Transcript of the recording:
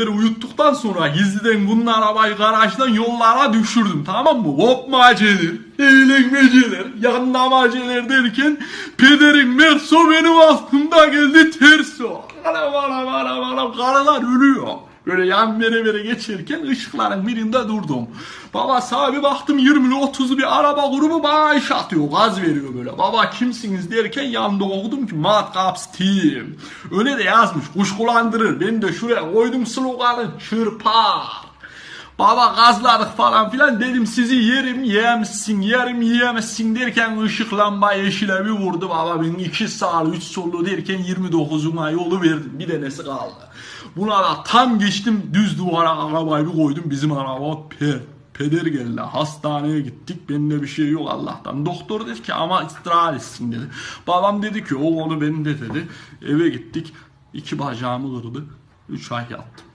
uyuttuktan sonra gizliden bunun arabayı garajdan yollara düşürdüm tamam mı? Hopmaceler, eğlenmeceler, yanlamaceler derken pederin Merso benim altımda geldi terso. Anam anam anam anam karılar ölüyor. Böyle yan vere vere geçerken ışıkların birinde durdum. Baba sağa bir baktım 20'li 30'lu bir araba grubu bana iş atıyor. Gaz veriyor böyle. Baba kimsiniz derken yanında okudum ki Mad Cops Team. Öyle de yazmış kuşkulandırır. Ben de şuraya koydum sloganı çırpar. Baba gazladık falan filan dedim sizi yerim yiyemezsin yerim yiyemezsin derken ışık lamba yeşile bir vurdu baba ben 2 sağ 3 sollu derken 29'una yolu verdim bir denesi kaldı. Buna da tam geçtim düz duvara arabayı bir koydum bizim araba per. Peder geldi hastaneye gittik bende bir şey yok Allah'tan. Doktor dedi ki ama istirahat etsin dedi. Babam dedi ki o onu benim de dedi. Eve gittik iki bacağımı kırdı. 3 ay yattım.